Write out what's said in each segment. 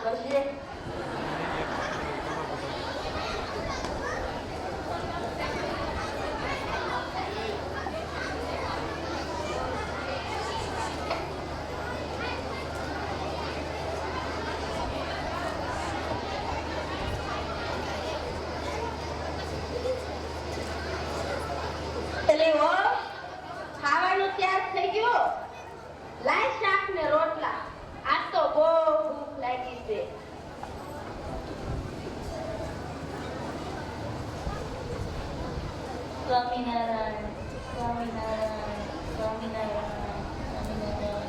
જ ચાલુ કરજે પેલી હો ખાવાનું તૈયાર થઈ ગયું લાય શાક ને રોટલા આજ તો બહુ ભૂખ લાગી છે સ્વામિનારાયણ સ્વામિનારાયણ સ્વામિનારાયણ સ્વામિનારાયણ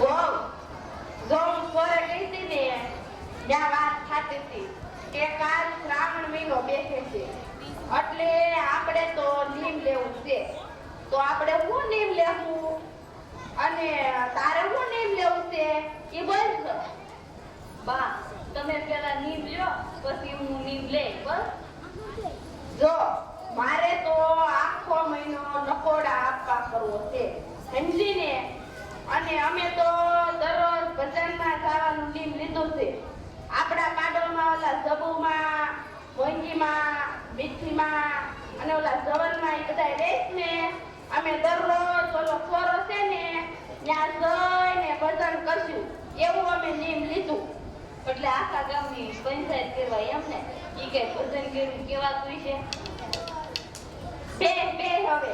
વહુ, જો હું પોરે ગઈ હતી ને ત્યાં વાત થાતી હતી કે કાલ શ્રાવણ મહિનો બેસે છે. એટલે આપણે તો નીમ લેવું છે. તો આપણે શું નીમ લેવું? અને તારે શું નીમ લેવું છે? એ બોલ છો. બા તમે પેલા નીમ લ્યો પછી હું નીમ લે બસ. જો મારે તો આખો મહિનો નકોડા આપવા કરવો છે. સમજીને? અને અમે તો દરરોજ ભજનમાં જવાનું નીમ લીધું છે. ઓલા જબુમાં મોંઘીમાં મીઠીમાં અને ઓલા જવનમાં એ બધા રેસ ને અમે દરરોજ ઓલો ખોરો છે ને, ત્યાં જઈને ભજન કરશું. એવું અમે નિયમ લીધું. એટલે આખા ગામની પંચાયત કરવા એમ ને એ કઈ ભજન કર્યું કેવાતું છે? બે બે હવે.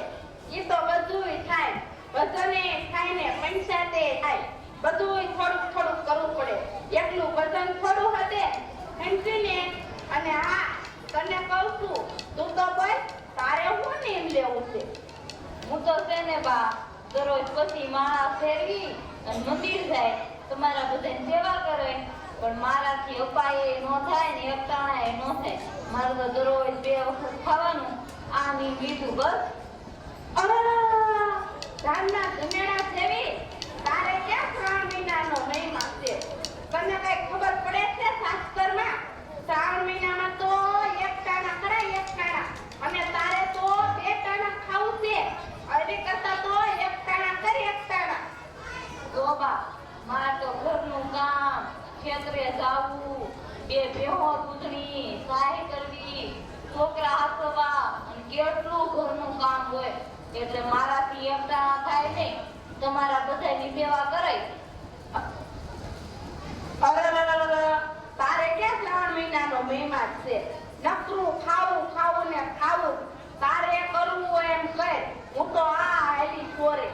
એ તો બધુંય થાય. ભજને થાય ને, પંચાયતે થાય. બધુંય થોડુંક થોડુંક કરવું પડે એકલું ભજન થોડું હતે સમજીને અને હા તને કહું છું તું તો બોલ તારે હું નીમ લેવું છે હું તો છે ને બા, દરરોજ પછી માળા ફેરવી અને મંદિર જાય. તમારા બધાની સેવા કરે, પણ મારાથી અપાય ન થાય ને અપટાણાય ન થાય. મારે તો દરરોજ બે વખત ખાવાનું. આ ની લીધું બસ. અરે ગામના ધનેડા જેવી તારે ક્યાં શ્રાવણ મહિનાનો મહિમા છે તને કઈ ખબર પડે છે શાસ્ત્રમાં શ્રાવણ મહિનામાં તો એક ટાણા કરાય એક ટાણા અને તારે તો બે ટાણા ખાવું છે અરે કરતા તો એક ટાણા કરી એક ટાણા તો મારે તો ઘરનું કામ ખેતરે જાવું બે ભેહો દૂધણી સહાય કરવી છોકરા હાથવા અને કેટલું ઘરનું કામ હોય. એટલે મારાથી એકટાણા થાય નહીં તમારા બધાની સેવા કરાય. અરે અરે, તારે ક્યાં શ્રાવણ મહિનાનો મહિમા છે? નકરું ખાવું ખાવું ને ખાવું. તારે કરવું એમ કહે હું તો આ હેલી છોરે.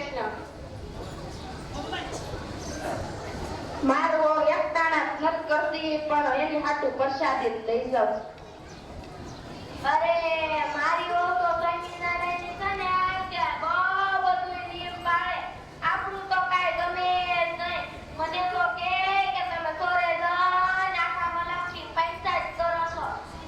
કૃષ્ણ મારો એકતાણા નત કરતી, પણ એની હાટું પ્રસાદી લઈ જાઉં. અરે, મારી ઓ તો છે ને? કે બહુ બધું નિયમ પાળે આપણું તો કાઈ ગમે નહીં. મને તો કે કે તમે સોરે જઈને આખા મલાખી પૈસા જ કરો છો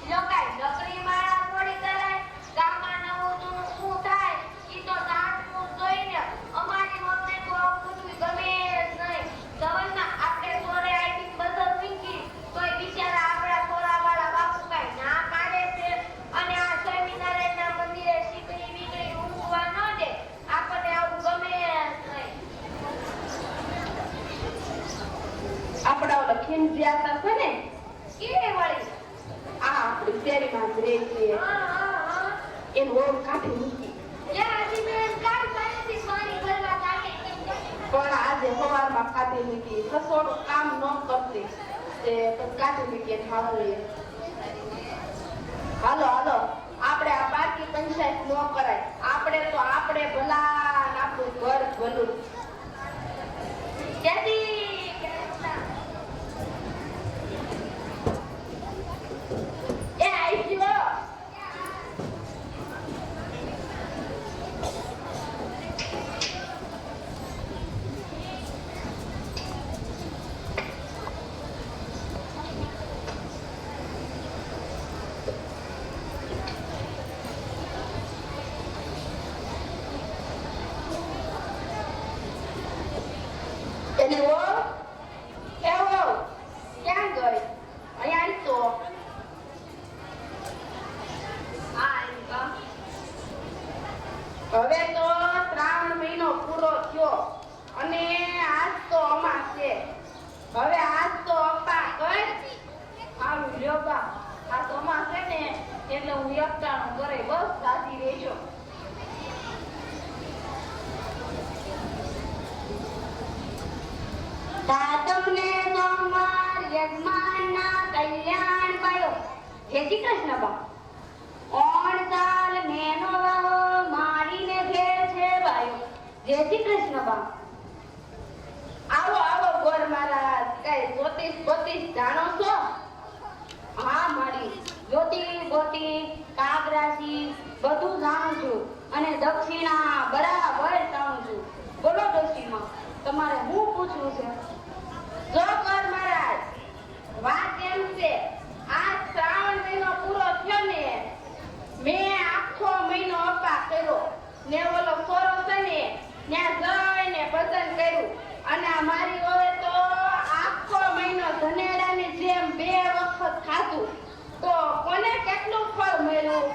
જો કાંઈ નકરી માળા થોડી કરાય ગામમાં નવું જૂનું શું થાય ઈ તો જાણવું જ જોઈને અમારી વહુને તો આવું બધું ગમે જ નહીં જવલના આપણે સોરે આવીને બધો વીંકી તોય બિચારા આપણા સોરાવાળા બાપુ કાંઈ ના પાડે છે અને આ સ્વામિનારાયણના મંદિરે શીકડી બીકડી ઊંઘવા ન દે આપણને આવું ગમે જ નહીં આપડા ઓલા ખીમજિયા છે ને કેવી વળી આ આપણી શેરીમાં જ રહે છે હા હા હા એનું વહુ કાઢી મૂકી યા હજી મેં કાલ પાસેથી પાણી ભરવા ચાલે પણ આજે સવારમાં કાઢી મૂકી રસોડું કામ ન કરતી. તે કાઢી મૂકી એને હાલો હાલો. આપણે આ બાકી પંચાયત ન કરાય. આપણે તો આપણે ભલા આપણું ઘર ભલું. જય શ્રી કૃષ્ણ એ આઈ ગયો એની વહુ એ વહુ ક્યાં ગઈ અહીંયા આઈ તો હા એમ કહો. હવે તો શ્રાવણ મહિનો પૂરો થયો. અને આજ તો અમાસ છે. હવે આજ તો અપા કઈ સારું લ્યો બા. આ અમાસ છે ને, એટલે હું એકટાણું કરે. બસ સાચી રહેજો. તમને સોમવાર યજમાનના કલ્યાણ પાયો. જય શ્રી કૃષ્ણ બા. ઓણ સાલ મેનો બાયો જય કૃષ્ણ બા આવો આવો, ગોર મારા કઈ જ્યોતિષ બોતિષ જાણો છો? હા મારી જ્યોતિ બોતી કાગરાશી બધું જાણું છું. અને દક્ષિણા બરાબર જાણું છું. બોલો દોશીમાં, તમારે હું પૂછવું છે? જો કર મહારાજ, વાત એમ છે, આ શ્રાવણ મહિનો પૂરો થયો ને, મેં આખો મહિનો અપા કર્યો ને ઓલો સોરો છે ને ત્યાં જઈને ભજન કર્યું અને આ મારી વહુએ તો આખો મહિનો ધનેડાની જેમ બે વખત ખાધું તો કોને કેટલું ફળ મળ્યું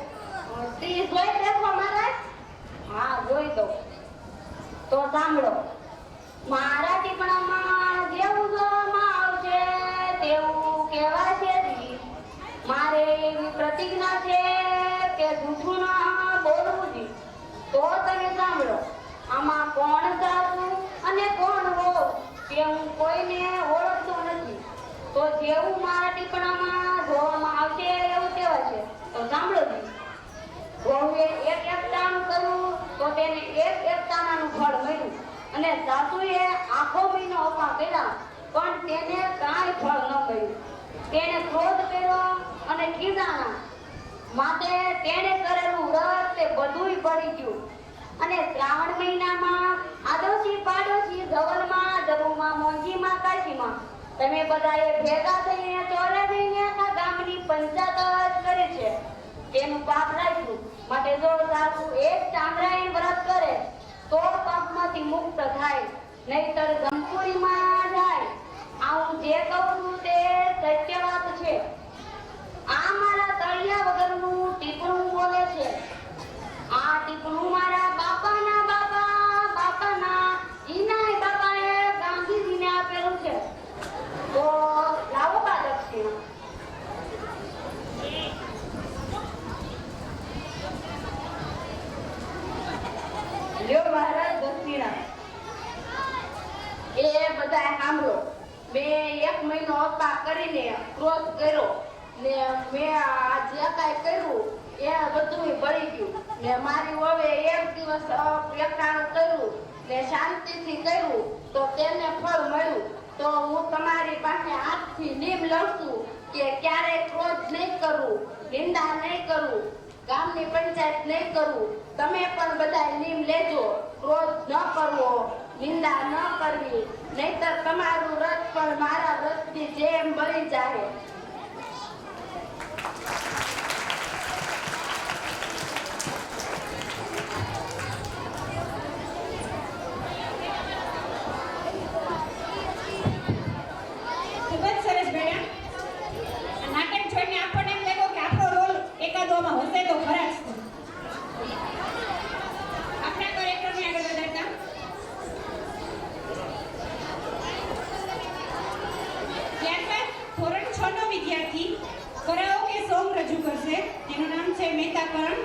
અ, તી જોઈ દેખો મહારાજ. હા, જોઈ દો તો સાંભળો. મારા ટીપણામાં જેવું જોવામાં આવશે, તેવું કહેવાશે જી. મારે એવી પ્રતિજ્ઞા છે કે જૂઠું ના બોલવું જી તો તમે સાંભળો આમાં કોણ સાચું અને કોણ હો તે હું કોઈને ઓળખતો નથી તો જેવું મારા ટીપણામાં જોવામાં આવશે એવું કહેવાશે તો સાંભળો જી વહુએ એક એકટાણું કર્યું તો તેને એક એકટાણાનું ફળ મળ્યું અને આખો મહિનો અપા કર્યા, પણ તેને કાંઈ ફળ ન મળ્યું. તેણે ક્રોધ કર્યો અને કીધાના માટે તેણે કરેલું વ્રત તે બધુંય પડી ગયું. અને શ્રાવણ મહિનામાં આડોશી પાડોશી ધવલમાં ધરુમાં મોંઘીમાં, કાશીમાં તમે બધાએ ભેગા થઈને ચોરે આખા ગામની પંચાયત જ કરી છે. તેનું પાપ રાખ્યું. માટે જો સારું એક ચાંદ્રાયણ વ્રત કરે તો પાપમાંથી મુક્ત થાય, નહીતર ગમખોરીમાં જાય. આ જે કહું છું તે સત્ય વાત છે. આ મારા તળિયા વગરનું ટીપણું બોલે છે. બધું ભરી ગયું. ને મારી હવે એક દિવસ એકટાણું કર્યું ને શાંતિથી કર્યું તો તેને ફળ મળ્યું. તો હું તમારી પાસે હાથથી નીમ લઉં કે ક્યારેય ક્રોધ નહીં કરવું નિંદા નહીં કરું, ગામની પંચાયત નહીં કરવું તમે પણ બધા નિમ લેજો, ક્રોધ ન કરવો, નિંદા ન કરવી. નહીતર તમારું રથ પણ મારા રથથી જેમ બળી જાય ખૂબ જ સરસ બેટા આ નાટક જોઈને આપણને એમ લાગ્યો કે આપણો રોલ એકાદોમાં હશે તો ખરા જ આપણા કાર્યક્રમને આગળ વધારતા ત્યારબાદ ધોરણ છ નો વિદ્યાર્થી કરાઓકે સોંગ રજૂ કરશે જેનું નામ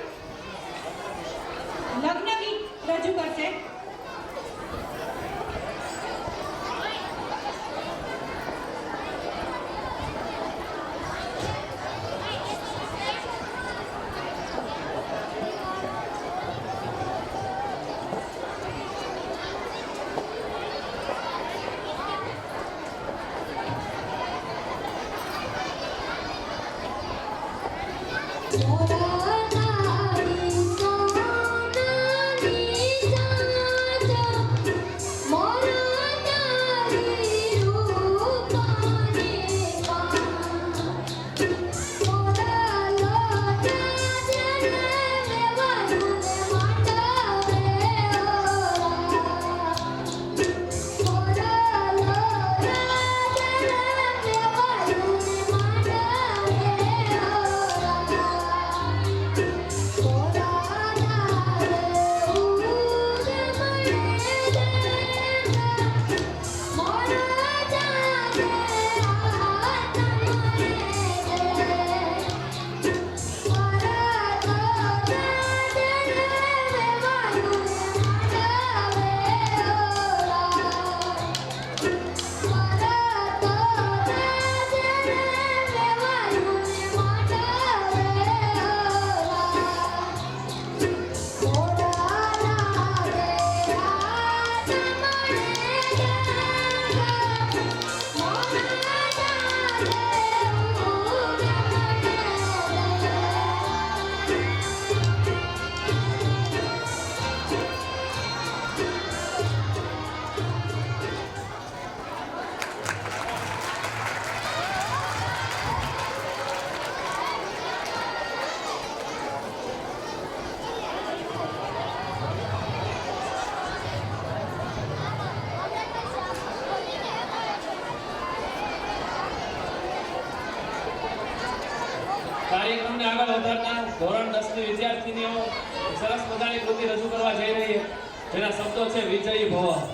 ધોરણ 10 ની વિદ્યાર્થીનીઓ સરસ મજાની કૃતિ રજૂ કરવા જઈ રહી છે. જેના શબ્દો છે, વિજયી ભવ.